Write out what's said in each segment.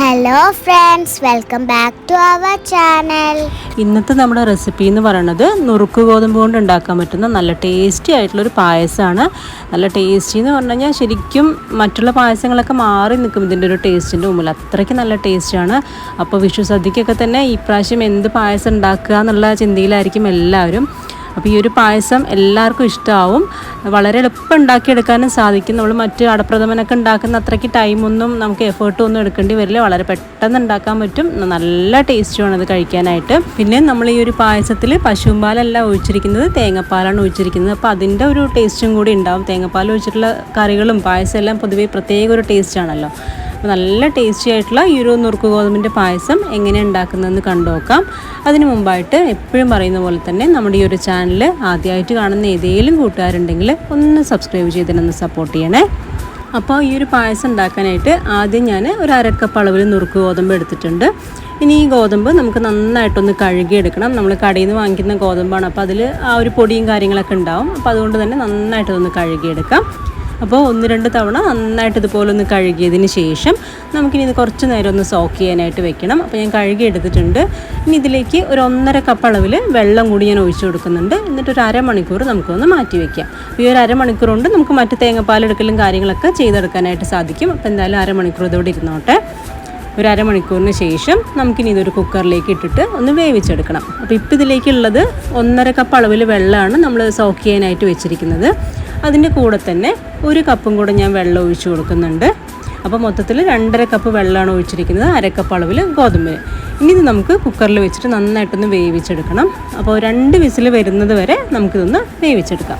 Hello friends welcome back to our channel ഇന്നത്തെ നമ്മുടെ recipe എന്ന് പറയുന്നത് നുറുക്ക് ഗോതമ്പ് കൊണ്ട് ഉണ്ടാക്കാൻ പറ്റുന്ന നല്ല ടേസ്റ്റി ആയിട്ടുള്ളൊരു പായസമാണ്. നല്ല ടേസ്റ്റി എന്ന് പറഞ്ഞു കഴിഞ്ഞാൽ ശരിക്കും മറ്റുള്ള പായസങ്ങളൊക്കെ മാറി നിൽക്കും. ഇതിന്റെ ഒരു ടേസ്റ്റിന്റെ മുമ്പിൽ അത്രയ്ക്ക് നല്ല ടേസ്റ്റാണ് അപ്പോൾ വിഷു സദ്യക്കൊക്കെ തന്നെ ഇപ്രാവശ്യം എന്ത് പായസം ഉണ്ടാക്കുക എന്നുള്ള ചിന്തയിലായിരിക്കും എല്ലാവരും. അപ്പോൾ ഈ ഒരു പായസം എല്ലാവർക്കും ഇഷ്ടമാവും വളരെ എളുപ്പം ഉണ്ടാക്കിയെടുക്കാനും സാധിക്കും. നമ്മൾ മറ്റ് അടപ്രഥമനൊക്കെ ഉണ്ടാക്കുന്ന അത്രയ്ക്ക് ടൈമൊന്നും നമുക്ക് എഫേർട്ടും ഒന്നും എടുക്കേണ്ടി വരില്ല. വളരെ പെട്ടെന്ന് ഉണ്ടാക്കാൻ പറ്റും. നല്ല ടേസ്റ്റുമാണ് അത് കഴിക്കാനായിട്ട്. പിന്നെ നമ്മൾ ഈ ഒരു പായസത്തിൽ പശുമ്പാലല്ല ഒഴിച്ചിരിക്കുന്നത് തേങ്ങാപ്പാലാണ് ഒഴിച്ചിരിക്കുന്നത്. അപ്പോൾ അതിന്റെ ഒരു ടേസ്റ്റും കൂടി ഉണ്ടാവും. തേങ്ങാപ്പാൽ ഒഴിച്ചിട്ടുള്ള കറികളും പായസം എല്ലാം പൊതുവേ പ്രത്യേക ഒരു ടേസ്റ്റാണല്ലോ അപ്പോൾ നല്ല ടേസ്റ്റി ആയിട്ടുള്ള ഈ ഒരു നുറുക്ക് ഗോതമ്പിന്റെ പായസം എങ്ങനെ ഉണ്ടാക്കുന്നതെന്ന് കണ്ടുനോക്കാം. അതിന് മുമ്പായിട്ട് എപ്പോഴും പറയുന്ന പോലെ തന്നെ നമ്മുടെ ഈ ഒരു ചാനൽ ആദ്യമായിട്ട് കാണുന്ന ഏതെങ്കിലും കൂട്ടുകാരുണ്ടെങ്കിൽ ഒന്ന് സബ്സ്ക്രൈബ് ചെയ്തിട്ടൊന്ന് സപ്പോർട്ട് ചെയ്യണേ. അപ്പോൾ ഈ ഒരു പായസം ഉണ്ടാക്കാനായിട്ട് ആദ്യം ഞാൻ ഒരു അരക്കപ്പ് അളവിൽ നുറുക്ക് ഗോതമ്പ് എടുത്തിട്ടുണ്ട്. ഇനി ഈ ഗോതമ്പ് നമുക്ക് നന്നായിട്ടൊന്ന് കഴുകിയെടുക്കണം. നമ്മൾ കടയിൽ നിന്ന് വാങ്ങിക്കുന്ന ഗോതമ്പാണ്. അപ്പോൾ അതിൽ ആ ഒരു പൊടിയും കാര്യങ്ങളൊക്കെ ഉണ്ടാവും. അപ്പോൾ അതുകൊണ്ട് തന്നെ നന്നായിട്ടൊന്ന് കഴുകിയെടുക്കാം. അപ്പോൾ ഒന്ന് രണ്ട് തവണ നന്നായിട്ട് ഇതുപോലെ ഒന്ന് കഴുകിയതിന് ശേഷം നമുക്കിനി ഇത് കുറച്ച് നേരം ഒന്ന് സോക്ക് ചെയ്യാനായിട്ട് വെക്കണം. അപ്പോൾ ഞാൻ കഴുകി എടുത്തിട്ടുണ്ട്. ഇനി ഇതിലേക്ക് ഒരു ഒന്നര കപ്പ് അളവിൽ വെള്ളം കൂടി ഞാൻ ഒഴിച്ചു കൊടുക്കുന്നുണ്ട്. എന്നിട്ട് ഒരു അരമണിക്കൂർ നമുക്കൊന്ന് മാറ്റി വെക്കാം. ഈ ഒരു അരമണിക്കൂർ കൊണ്ട് നമുക്ക് മറ്റ് തേങ്ങാപ്പാലെടുക്കലും കാര്യങ്ങളൊക്കെ ചെയ്തെടുക്കാനായിട്ട് സാധിക്കും. അപ്പോൾ എന്തായാലും അരമണിക്കൂർ ഇതോടെ ഇരുന്നോട്ടെ. ഒരു അരമണിക്കൂറിന് ശേഷം നമുക്കിനി ഇതൊരു കുക്കറിലേക്ക് ഇട്ടിട്ട് ഒന്ന് വേവിച്ചെടുക്കണം. അപ്പോൾ ഇപ്പം ഇതിലേക്കുള്ളത് ഒന്നര കപ്പ് അളവിൽ വെള്ളമാണ് നമ്മൾ സോക്ക് ചെയ്യാനായിട്ട് വെച്ചിരിക്കുന്നത്. അതിന്റെ കൂടെ തന്നെ ഒരു കപ്പും കൂടെ ഞാൻ വെള്ളം ഒഴിച്ചു കൊടുക്കുന്നുണ്ട്. അപ്പോൾ മൊത്തത്തിൽ രണ്ടര കപ്പ് വെള്ളമാണ് ഒഴിച്ചിരിക്കുന്നത് അരക്കപ്പ് അളവിൽ ഗോതമ്പ്. ഇനി ഇത് നമുക്ക് കുക്കറിൽ വെച്ചിട്ട് നന്നായിട്ടൊന്ന് വേവിച്ചെടുക്കണം. അപ്പോൾ രണ്ട് വിസിൽ വരുന്നത് വരെ നമുക്കിതൊന്ന് വേവിച്ചെടുക്കാം.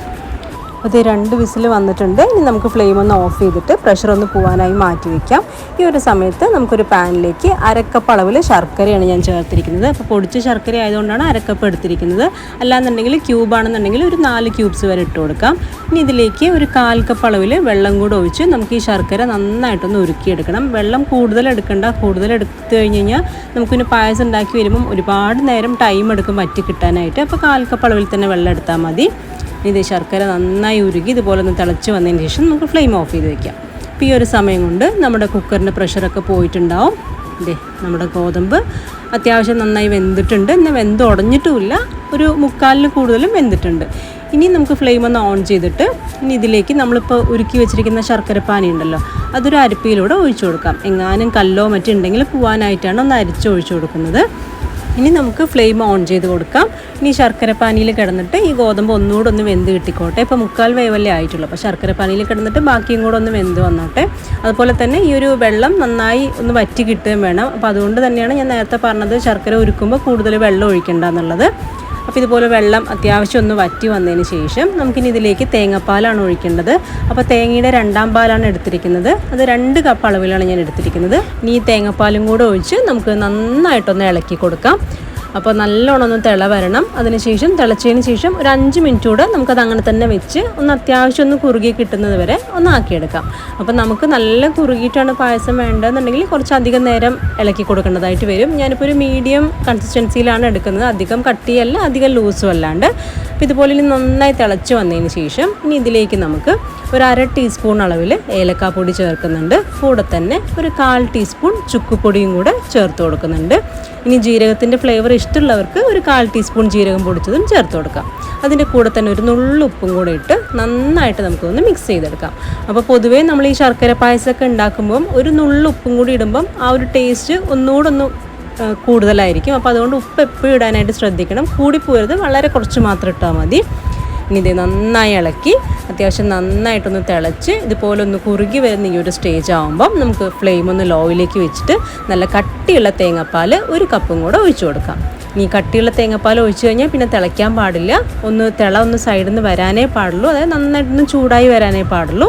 അപ്പോൾ ഇത് രണ്ട് വിസിൽ വന്നിട്ടുണ്ട്. ഇനി നമുക്ക് ഫ്ലെയിം ഒന്ന് ഓഫ് ചെയ്തിട്ട് പ്രഷർ ഒന്ന് പോകാനായി മാറ്റി വയ്ക്കാം ഈ ഒരു സമയത്ത് നമുക്കൊരു പാനിലേക്ക് അരക്കപ്പ് അളവിൽ ശർക്കരയാണ് ഞാൻ ചേർത്തിരിക്കുന്നത്. അപ്പോൾ പൊടിച്ച ശർക്കര ആയതുകൊണ്ടാണ് അരക്കപ്പ് എടുത്തിരിക്കുന്നത്. അല്ലാന്നുണ്ടെങ്കിൽ ക്യൂബാണെന്നുണ്ടെങ്കിൽ ഒരു നാല് ക്യൂബ്സ് വരെ ഇട്ട് കൊടുക്കാം. ഇനി ഇതിലേക്ക് ഒരു കാൽ കപ്പ് അളവിൽ വെള്ളം കൂടെ ഒഴിച്ച് നമുക്ക് ഈ ശർക്കര നന്നായിട്ടൊന്ന് ഉരുക്കിയെടുക്കണം. വെള്ളം കൂടുതൽ എടുക്കണ്ട. കൂടുതൽ എടുത്തു കഴിഞ്ഞ് കഴിഞ്ഞാൽ നമുക്കിന് പായസം ഉണ്ടാക്കി വരുമ്പം ഒരുപാട് നേരം ടൈം എടുക്കും വറ്റി കിട്ടാനായിട്ട്. അപ്പോൾ കാൽ കപ്പ് അളവിൽ തന്നെ വെള്ളം എടുത്താൽ മതി. ഇത് ശർക്കര നന്നായി ഉരുകി ഇതുപോലെ ഒന്ന് തിളച്ച് വന്നതിന് ശേഷം നമുക്ക് ഫ്ലെയിം ഓഫ് ചെയ്ത് വെക്കാം. അപ്പോൾ ഈ ഒരു സമയം കൊണ്ട് നമ്മുടെ കുക്കറിന്റെ പ്രഷറൊക്കെ പോയിട്ടുണ്ടാവും. ഇതേ നമ്മുടെ ഗോതമ്പ് അത്യാവശ്യം നന്നായി വെന്തിട്ടുണ്ട്. എന്നാൽ വെന്ത് ഉടഞ്ഞിട്ടുമില്ല. ഒരു മുക്കാലിന് കൂടുതലും വെന്തിട്ടുണ്ട്. ഇനി നമുക്ക് ഫ്ലെയിം ഒന്ന് ഓൺ ചെയ്തിട്ട് ഇനി ഇതിലേക്ക് നമ്മളിപ്പോൾ ഉരുക്കി വെച്ചിരിക്കുന്ന ശർക്കരപ്പാനി ഉണ്ടല്ലോ അതൊരു അരിപ്പയിലൂടെ ഒഴിച്ചു കൊടുക്കാം. എങ്ങാനും കല്ലോ മറ്റുണ്ടെങ്കിൽ പോവാനായിട്ടാണ് ഒന്ന് അരിച്ച് ഒഴിച്ചു കൊടുക്കുന്നത്. ഇനി നമുക്ക് ഫ്ലെയിം ഓൺ ചെയ്ത് കൊടുക്കാം. ഇനി ശർക്കര പാനിയിൽ കിടന്നിട്ട് ഈ ഗോതമ്പ് ഒന്നുകൂടെ ഒന്ന് വെന്ത് കിട്ടിക്കോട്ടെ. ഇപ്പോൾ മുക്കാൽ വേവല്ലേ ആയിട്ടുള്ളൂ. അപ്പോൾ ശർക്കര പാനിയിൽ കിടന്നിട്ട് ബാക്കിയും കൂടെ ഒന്ന് വെന്ത് വന്നോട്ടെ. അതുപോലെ തന്നെ ഈ ഒരു വെള്ളം നന്നായി ഒന്ന് വറ്റി കിട്ടുകയും വേണം. അപ്പോൾ അതുകൊണ്ട് തന്നെയാണ് ഞാൻ നേരത്തെ പറഞ്ഞത് ശർക്കര ഉരുക്കുമ്പോൾ കൂടുതൽ വെള്ളം ഒഴിക്കേണ്ട എന്നുള്ളത്. അപ്പോൾ ഇതുപോലെ വെള്ളം അത്യാവശ്യം ഒന്ന് വറ്റി വന്നതിന് ശേഷം നമുക്കിനി ഇതിലേക്ക് തേങ്ങാപ്പാലാണ് ഒഴിക്കേണ്ടത്. അപ്പോൾ തേങ്ങയുടെ രണ്ടാം പാലാണ് എടുത്തിരിക്കുന്നത്. അത് രണ്ട് കപ്പ് അളവിലാണ് ഞാൻ എടുത്തിരിക്കുന്നത്. ഇനി ഈ തേങ്ങാപ്പാലും കൂടെ ഒഴിച്ച് നമുക്ക് നന്നായിട്ടൊന്ന് ഇളക്കി കൊടുക്കാം. അപ്പോൾ നല്ലോണം ഒന്ന് തിള വരണം. അതിനുശേഷം തിളച്ചതിന് ശേഷം ഒരു അഞ്ച് മിനിറ്റ് കൂടെ നമുക്കത് അങ്ങനെ തന്നെ വെച്ച് ഒന്ന് അത്യാവശ്യം ഒന്ന് കുറുകി കിട്ടുന്നത് വരെ ഒന്ന് ആക്കിയെടുക്കാം. അപ്പോൾ നമുക്ക് നല്ല കുറുകിയിട്ടാണ് പായസം വേണ്ടതെന്നുണ്ടെങ്കിൽ കുറച്ചധികം നേരം ഇളക്കി കൊടുക്കേണ്ടതായിട്ട് വരും. ഞാനിപ്പോൾ ഒരു മീഡിയം കൺസിസ്റ്റൻസിയിലാണ് എടുക്കുന്നത്. അധികം കട്ടിയല്ല അധികം ലൂസും അല്ലാണ്ട്. അപ്പോൾ ഇതുപോലെ ഇനി നന്നായി തിളച്ച് വന്നതിന് ശേഷം ഇനി ഇതിലേക്ക് നമുക്ക് ഒരു അര ടീസ്പൂൺ അളവിൽ ഏലക്കാപ്പൊടി ചേർക്കുന്നുണ്ട്. കൂടെ തന്നെ ഒരു കാൽ ടീസ്പൂൺ ചുക്കുപൊടിയും കൂടെ ചേർത്ത് കൊടുക്കുന്നുണ്ട്. ഇനി ജീരകത്തിന്റെ ഫ്ലേവർ ഇഷ്ടമുള്ളവർക്ക് ഒരു കാൽ ടീസ്പൂൺ ജീരകം പൊടിച്ചതും ചേർത്ത് കൊടുക്കാം. അതിന്റെ കൂടെ തന്നെ ഒരു നുള്ളുപ്പും കൂടെ ഇട്ട് നന്നായിട്ട് നമുക്കൊന്ന് മിക്സ് ചെയ്തെടുക്കാം. അപ്പോൾ പൊതുവേ നമ്മൾ ഈ ശർക്കര പായസമൊക്കെ ഉണ്ടാക്കുമ്പം ഒരു നുള്ളുപ്പും കൂടി ഇടുമ്പം ആ ഒരു ടേസ്റ്റ് ഒന്നുകൂടെ ഒന്ന് കൂടുതലായിരിക്കും. അപ്പോൾ അതുകൊണ്ട് ഉപ്പ് എപ്പോഴും ഇടാനായിട്ട് ശ്രദ്ധിക്കണം. കൂടിപ്പോയത് വളരെ കുറച്ച് മാത്രം ഇട്ടാൽ മതി. ഇനി ഇത് നന്നായി ഇളക്കി അത്യാവശ്യം നന്നായിട്ടൊന്ന് തിളച്ച് ഇതുപോലെ ഒന്ന് കുറുകി വരുന്ന ഈ ഒരു സ്റ്റേജ് ആകുമ്പം നമുക്ക് ഫ്ലെയിം ഒന്ന് ലോയിലേക്ക് വെച്ചിട്ട് നല്ല കട്ടിയുള്ള തേങ്ങാപ്പാൽ ഒരു കപ്പും കൂടെ ഒഴിച്ചു കൊടുക്കാം. ഇനി കട്ടിയുള്ള തേങ്ങാപ്പാൽ ഒഴിച്ചു കഴിഞ്ഞാൽ പിന്നെ തിളയ്ക്കാൻ പാടില്ല. ഒന്ന് തിള ഒന്ന് സൈഡിൽ നിന്ന് വരാനേ പാടുള്ളൂ. അതായത് നന്നായിട്ടൊന്ന് ചൂടായി വരാനേ പാടുള്ളൂ.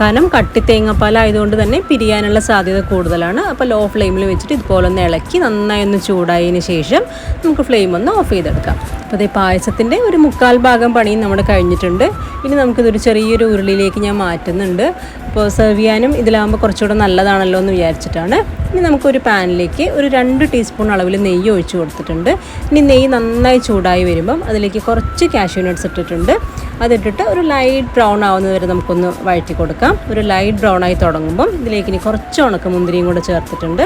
കാരണം കട്ടി തേങ്ങാപ്പാലായതുകൊണ്ട് തന്നെ പിരിയാനുള്ള സാധ്യത കൂടുതലാണ്. അപ്പോൾ ലോ ഫ്ലെയിമിൽ വെച്ചിട്ട് ഇതുപോലെ ഒന്ന് ഇളക്കി നന്നായി ഒന്ന് ചൂടായതിന് ശേഷം നമുക്ക് ഫ്ലെയിം ഒന്ന് ഓഫ് ചെയ്തെടുക്കാം. അപ്പോൾ അതേ പായസത്തിന്റെ ഒരു മുക്കാൽ ഭാഗം പണിയും നമ്മുടെ കഴിഞ്ഞിട്ടുണ്ട്. ഇനി നമുക്കിതൊരു ചെറിയൊരു ഉരുളിയിലേക്ക് ഞാൻ മാറ്റുന്നുണ്ട്. അപ്പോൾ സെർവ് ചെയ്യാനും ഇതിലാകുമ്പോൾ കുറച്ചുകൂടെ നല്ലതാണല്ലോ എന്ന് വിചാരിച്ചിട്ടാണ് ഇനി നമുക്കൊരു പാനിലേക്ക് ഒരു രണ്ട് ടീസ്പൂൺ അളവിൽ നെയ്യ് ഒഴിച്ച് കൊടുത്തിട്ടുണ്ട്. ഇനി നെയ്യ് നന്നായി ചൂടായി വരുമ്പം അതിലേക്ക് കുറച്ച് കാഷ്യൂ നട്ട്സ് ഇട്ടിട്ടുണ്ട്. അതിട്ടിട്ട് ഒരു ലൈറ്റ് ബ്രൗൺ ആവുന്നത് വരെ നമുക്കൊന്ന് വഴറ്റി കൊടുക്കാം. ഒരു ലൈറ്റ് ബ്രൗൺ ആയി തുടങ്ങുമ്പം ഇതിലേക്ക് ഇനി കുറച്ച് ഉണക്ക മുന്തിരിയും കൂടെ ചേർത്തിട്ടുണ്ട്.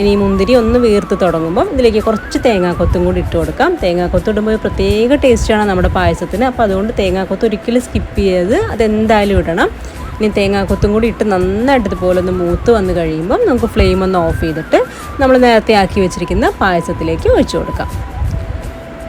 ഇനി മുന്തിരി ഒന്ന് വീർത്ത് തുടങ്ങുമ്പം ഇതിലേക്ക് കുറച്ച് തേങ്ങാക്കൊത്തും കൂടി ഇട്ട് കൊടുക്കാം. തേങ്ങാക്കൊത്ത് ഇടുമ്പോൾ ഒരു പ്രത്യേക ടേസ്റ്റാണ് നമ്മുടെ പായസത്തിന്. അപ്പോൾ അതുകൊണ്ട് തേങ്ങാക്കൊത്ത് ഒരിക്കലും സ്കിപ്പ് ചെയ്ത് അതെന്തായാലും ഇടണം. ഇനി തേങ്ങാക്കൊത്തും കൂടി ഇട്ട് നന്നായിട്ട് ഇതുപോലെ ഒന്ന് മൂത്ത് വന്ന് കഴിയുമ്പം നമുക്ക് ഫ്ലെയിം ഒന്ന് ഓഫ് ചെയ്തിട്ട് നമ്മൾ നേരത്തെ ആക്കി വെച്ചിരിക്കുന്ന പായസത്തിലേക്ക് ഒഴിച്ചു കൊടുക്കാം.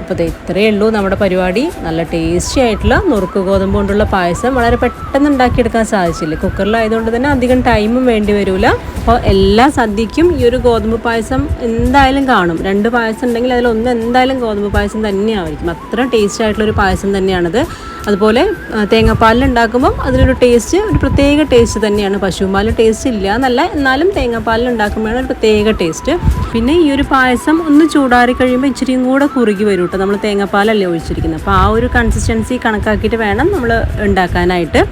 അപ്പോൾ ഇത് ഇത്രയേ ഉള്ളൂ നമ്മുടെ പരിപാടി. നല്ല ടേസ്റ്റി ആയിട്ടുള്ള നുറുക്ക് ഗോതമ്പ് കൊണ്ടുള്ള പായസം വളരെ പെട്ടെന്ന് ഉണ്ടാക്കിയെടുക്കാൻ സാധിച്ചില്ല? കുക്കറിലായതുകൊണ്ട് തന്നെ അധികം ടൈമും വേണ്ടി വരില്ല അപ്പോൾ എല്ലാ സദ്യക്കും ഈ ഒരു ഗോതമ്പ് പായസം എന്തായാലും കാണും. രണ്ട് പായസം ഉണ്ടെങ്കിൽ അതിലൊന്ന് എന്തായാലും ഗോതമ്പ് പായസം തന്നെയായിരിക്കും. അത്ര ടേസ്റ്റി ആയിട്ടുള്ളൊരു പായസം തന്നെയാണത്. അതുപോലെ തേങ്ങാപ്പാലിൽ ഉണ്ടാക്കുമ്പം അതിനൊരു ടേസ്റ്റ് ഒരു പ്രത്യേക ടേസ്റ്റ് തന്നെയാണ്. പശുപാലിൽ ടേസ്റ്റ് ഇല്ല എന്നല്ല എന്നാലും തേങ്ങാപ്പാലിൽ ഉണ്ടാക്കുമ്പോഴാണ് ഒരു പ്രത്യേക ടേസ്റ്റ് പിന്നെ ഈ ഒരു പായസം ഒന്ന് ചൂടാറി കഴിയുമ്പോൾ ഇച്ചിരിയും കൂടെ കുറുകി വരും കേട്ടോ നമ്മൾ തേങ്ങാപ്പാലല്ലേ ഒഴിച്ചിരിക്കുന്നത്. അപ്പോൾ ആ ഒരു കൺസിസ്റ്റൻസി കണക്കാക്കിയിട്ട് വേണം നമ്മൾ ഉണ്ടാക്കാനായിട്ട്.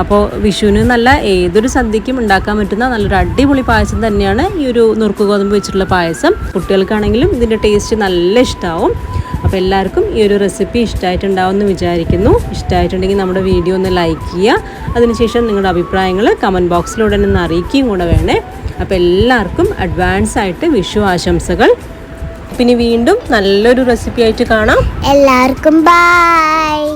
അപ്പോൾ വിഷുവിന് നല്ല ഏതൊരു സദ്യക്കും ഉണ്ടാക്കാൻ പറ്റുന്ന നല്ലൊരു അടിപൊളി പായസം തന്നെയാണ് ഈ ഒരു നുറുക്ക് ഗോതമ്പ് വെച്ചിട്ടുള്ള പായസം. കുട്ടികൾക്കാണെങ്കിലും ഇതിന്റെ ടേസ്റ്റ് നല്ല ഇഷ്ടമാവും അപ്പോൾ എല്ലാവർക്കും ഈ ഒരു റെസിപ്പി ഇഷ്ടമായിട്ടുണ്ടാവുമെന്ന് വിചാരിക്കുന്നു. ഇഷ്ടമായിട്ടുണ്ടെങ്കിൽ നമ്മുടെ വീഡിയോ ഒന്ന് ലൈക്ക് ചെയ്യുക. അതിനുശേഷം നിങ്ങളുടെ അഭിപ്രായങ്ങൾ കമന്റ് ബോക്സിലൂടെ ഒന്ന് അറിയിക്കുകയും കൂടെ വേണേ. അപ്പോൾ എല്ലാവർക്കും അഡ്വാൻസ് ആയിട്ട് വിഷു ആശംസകൾ. പിന്നെ വീണ്ടും നല്ലൊരു റെസിപ്പി ആയിട്ട് കാണാം. എല്ലാവർക്കും ബായ്